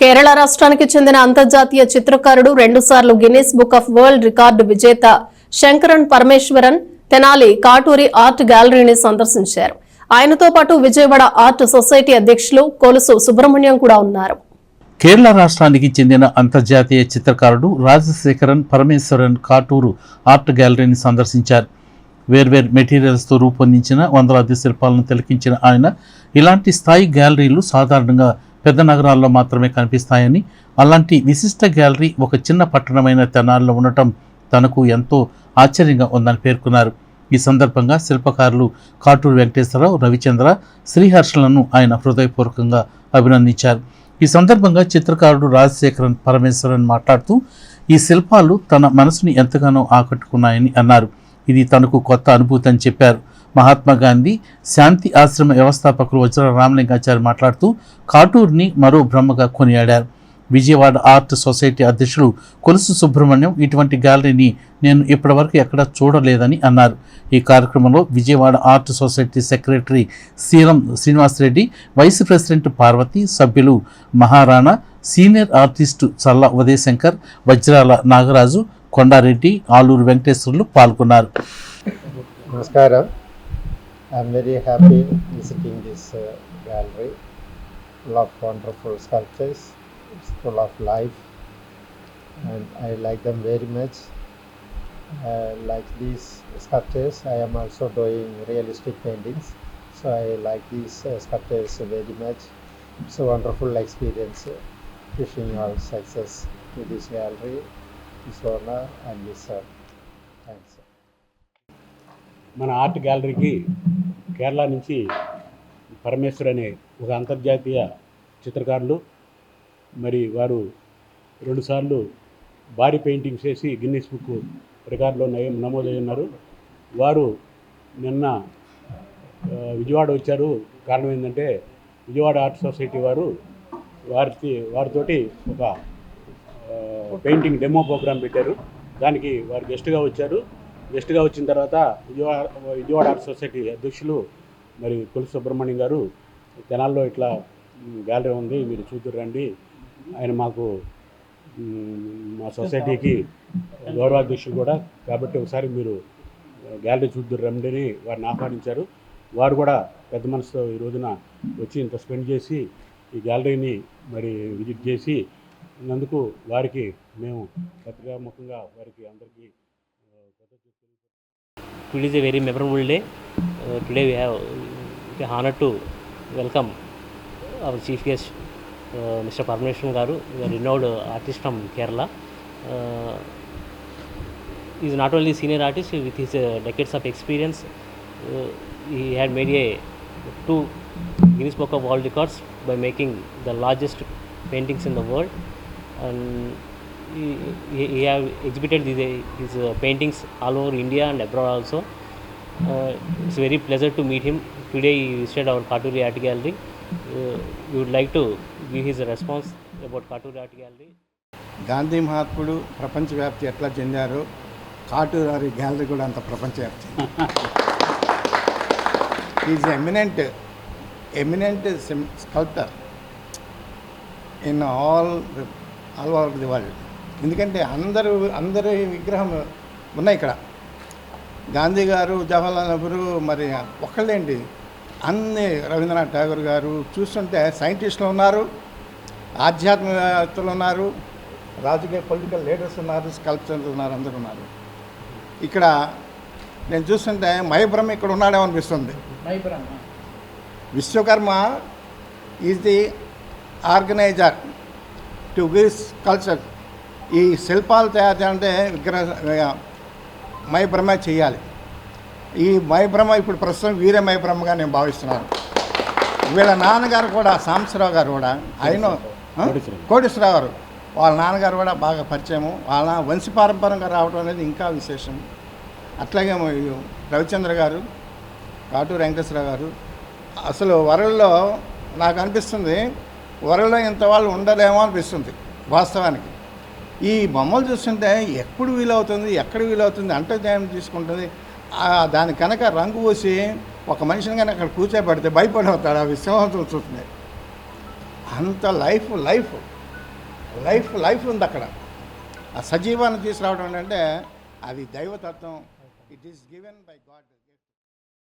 కేరళ రాష్ట్రానికి చెందిన అంతర్జాతీయ చిత్రకారుడు రెండుసార్లు Guinness book of world record విజేత శంకరన్ పరమేశ్వరన్ తెనాలి కాటూరి ఆర్ట్ గ్యాలరీని సందర్శించారు ఆయనతో పాటు విజయవాడ ఆర్ట్ సొసైటీ అధ్యక్షులు కొలుసు సుబ్రహ్మణ్యం కూడా ఉన్నారు కేరళ రాష్ట్రానికి చెందిన అంతర్జాతీయ చిత్రకారుడు రాజశేఖరన్ పరమేశ్వరన్ కాటూరు ఆర్ట్ గ్యాలరీని సందర్శించారు వేర్వేరు మెటీరియల్స్తో రూపొందించిన వందలాది శిల్పాలను తిలకించిన ఆయన ఇలాంటి స్థాయి గ్యాలరీలు సాధారణంగా పెద్ద నగరాల్లో మాత్రమే కనిపిస్తాయని అలాంటి విశిష్ట గ్యాలరీ ఒక చిన్న పట్టణమైన తెనాల్లో ఉండటం తనకు ఎంతో ఆశ్చర్యంగా ఉందని పేర్కొన్నారు ఈ సందర్భంగా శిల్పకారులు కాటూరు వెంకటేశ్వరరావు రవిచంద్ర శ్రీహర్షలను ఆయన హృదయపూర్వకంగా అభినందించారు ఈ సందర్భంగా చిత్రకారుడు రాజశేఖరన్ పరమేశ్వరన్ మాట్లాడుతూ ఈ శిల్పాలు తన మనసుని ఎంతగానో ఆకట్టుకున్నాయని అన్నారు ఇది తనకు కొత్త అనుభూతి అని చెప్పారు మహాత్మా గాంధీ శాంతి ఆశ్రమ వ్యవస్థాపకులు వజ్ర రామలింగాచారి మాట్లాడుతూ కాటూర్ని మరో బ్రహ్మగా కొనియాడారు విజయవాడ ఆర్ట్ సొసైటీ అధ్యక్షులు కొలుసు సుబ్రహ్మణ్యం ఇటువంటి గ్యాలరీని నేను ఇప్పటివరకు ఎక్కడా చూడలేదని అన్నారు ఈ కార్యక్రమంలో Vijayawada art society secretary Seelam Srinivasareddy vice president Parvathi సభ్యులు మహారాణా సీనియర్ ఆర్టిస్టు చల్ల ఉదయశంకర్ వజ్రాల నాగరాజు కొండారెడ్డి ఆలూరు వెంకటేశ్వర్లు పాల్గొన్నారు నమస్కారం I'm very happy visiting this uh, gallery. Full of wonderful sculptures. It's full of life, and I like them very much. Uh, like these sculptures, I am also doing realistic paintings, so I like these uh, sculptures very much. It's a wonderful experience. Wishing you all success to this gallery, this owner, and this sir. Thanks. Sir. మన art గ్యాలరీకి కేరళ నుంచి పరమేశ్వర్ అనే ఒక అంతర్జాతీయ చిత్రకారులు మరి వారు రెండుసార్లు బాడీ పెయింటింగ్స్ చేసి గిన్నీస్ బుక్ రికార్డులో నమోదై ఉన్నారు వారు నిన్న విజయవాడ వచ్చారు కారణం ఏంటంటే విజయవాడ ఆర్ట్ సొసైటీ వారు వారి వారితోటి ఒక పెయింటింగ్ డెమో ప్రోగ్రామ్ పెట్టారు దానికి వారు గెస్ట్గా వచ్చారు గెస్ట్గా వచ్చిన తర్వాత విజయవాడ విజయవాడ ఆర్ట్ సొసైటీ అధ్యక్షులు మరి కొలి సుబ్రహ్మణ్యం గారు తెనాల్లో ఇట్లా గ్యాలరీ ఉంది మీరు చూద్దరు రండి ఆయన మాకు మా సొసైటీకి గౌరవాధ్యక్షులు కూడా కాబట్టి ఒకసారి మీరు గ్యాలరీ చూద్దరు రండి అని వారిని ఆహ్వానించారు వారు కూడా పెద్ద మనసుతో ఈ రోజున వచ్చి ఇంత స్పెండ్ చేసి ఈ గ్యాలరీని మరి విజిట్ చేసి నందుకు వారికి మేము పత్రికాముఖంగా వారికి అందరికీ today a very memorable day today we have We are honored to welcome our chief guest, Mr. Parameswaran Garu, a renowned artist from Kerala. He is not only a senior artist, with his uh, decades of experience, uh, he had made two Guinness Book of World Records by making the largest paintings in the world. And he has exhibited his uh, paintings all over India and abroad also. It's very pleasure to meet him today he visited our Katuri art gallery you would like to give his response about Katuri art gallery Gandhi మహాత్ముడు ప్రపంచవ్యాప్తి ఎట్లా చెందారు Katuri art gallery కూడా అంత ప్రపంచవ్యాప్తి is eminent eminent sim sculptor in all all over the world ఎందుకంటే అందరూ అందరి విగ్రహం ఉన్నాయి ఇక్కడ గాంధీ గారు జవహర్లాల్ నెహ్రూ మరి ఒక్కళ్ళేంటి అన్ని రవీంద్రనాథ్ ఠాగూర్ గారు చూస్తుంటే సైంటిస్టులు ఉన్నారు ఆధ్యాత్మికలు ఉన్నారు రాజకీయ పొలిటికల్ లీడర్స్ ఉన్నారు స్కల్ప్చర్స్ ఉన్నారు అందరు ఉన్నారు ఇక్కడ నేను చూస్తుంటే మయబ్రహ్మ ఇక్కడ ఉన్నాడే అనిపిస్తుంది Vishwakarma is the organiser to gives culture ఈ శిల్పాలు తయారు చేయాలంటే విగ్రహ మయభ్రమ చేయాలి ఈ మయభ్రమ ఇప్పుడు ప్రస్తుతం వీరే మయభ్రమగా నేను భావిస్తున్నాను వీళ్ళ నాన్నగారు కూడా సాంబశివరావు గారు కూడా ఆయన కోటేశ్వరరావు గారు వాళ్ళ నాన్నగారు కూడా బాగా పరిచయము వాళ్ళ పారంపరంగా రావడం అనేది ఇంకా విశేషం అట్లాగే రవిచంద్ర గారు కాటు వెంకటేశ్వర గారు అసలు వరల్లో నాకు అనిపిస్తుంది వరల్లో ఇంత వాళ్ళు ఉండలేమో అనిపిస్తుంది వాస్తవానికి ఈ బొమ్మలు చూస్తుంటే ఎప్పుడు వీలవుతుంది ఎక్కడ వీలవుతుంది అంట టైం తీసుకుంటుంది దాని కనుక రంగు పోసి ఒక మనిషిని కనుక అక్కడ కూర్చోబెడితే భయపడవుతాడు ఆ విశ్వాసం చూస్తుంది అంత లైఫ్ లైఫ్ లైఫ్ లైఫ్ ఉంది అక్కడ ఆ సజీవాన్ని తీసుకురావడం ఏంటంటే అది దైవతత్వం it is given by God